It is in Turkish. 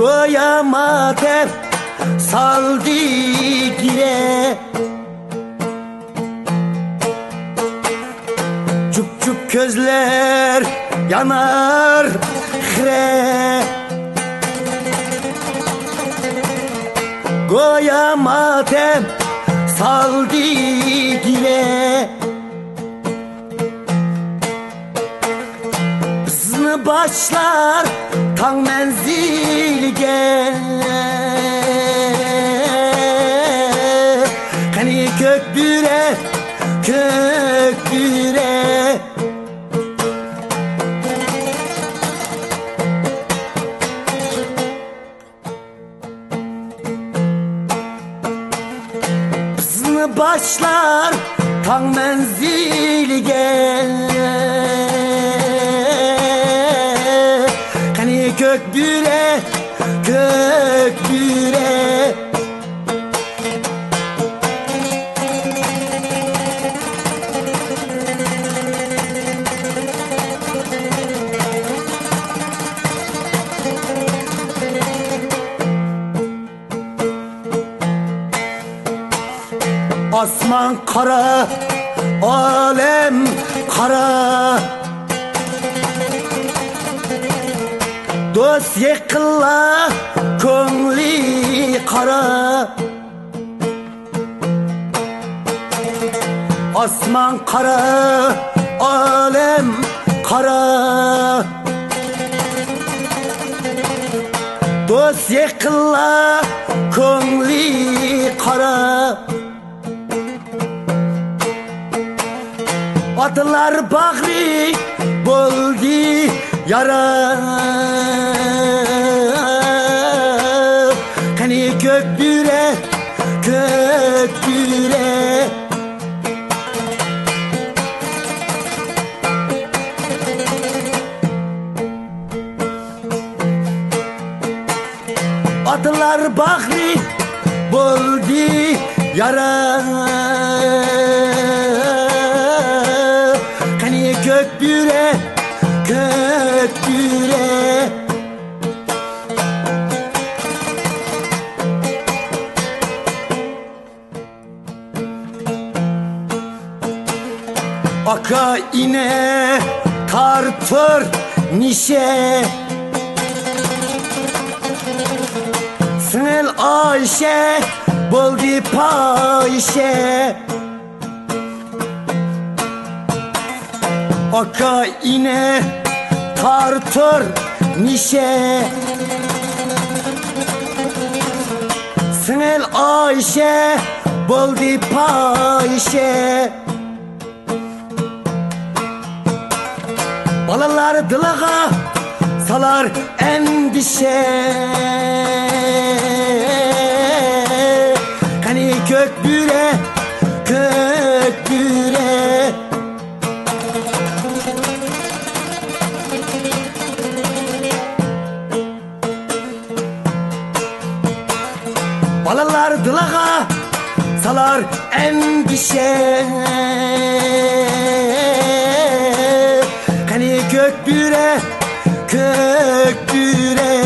Goya matem saldı gire. Çup çup gözler yanar hre Goya matem saldı gire başlar tan menzilge Hani kökbüre kökbüre Hızlı başlar tan menzilge Hani kökbüre kökbüre Asman kara, alem kara Dost yıkıla, köngli kara. Asman kara, alem kara. Dost yıkıla, köngli kara. Atlar bağrı buldu yara kökbüre Atlar bağrı buldu yara. Hani kökbüre kökbüre Aka ine tartır nişe. Sınıl Ayşe buldu payşe Aka ine tartır nişe. Sınıl Ayşe buldu payşe Balalar dılağa salar endişe. Hani kökbüre kökbüre Balalar dılağa salar endişe kökbüre kökbüre